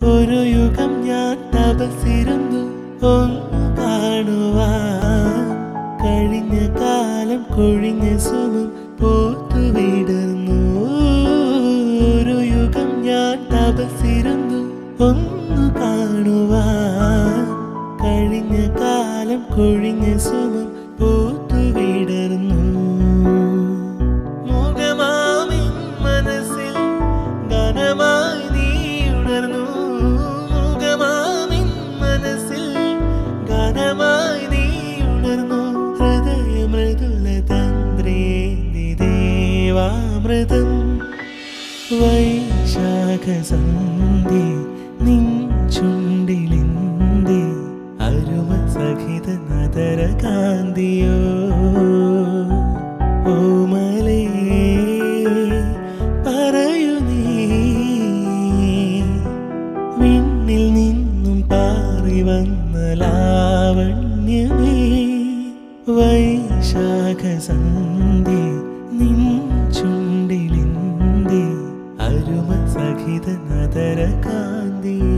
ഒരു യുഗം ഞാൻ തപസിരുന്നു ഒന്ന് കാണുവാൻ. കഴിഞ്ഞ കാലം കൊഴിഞ്ഞ സുഖം പോത്തു വിടർന്നു. ഒരു യുഗം ഞാൻ തപസിരുന്നു ഒന്ന് കാണുവാൻ. കഴിഞ്ഞ കാലം കൊഴിഞ്ഞ സുഖം പോത്തു ദേവാമൃതം. വൈശാഖസന്ധി നിൻ ചുണ്ടിലിന്തി. അരുമ സഹിത നദര കാന്തിയോ ഓമലേ പറയൂ നീ. നിന്നും നദര കാന്തിയോ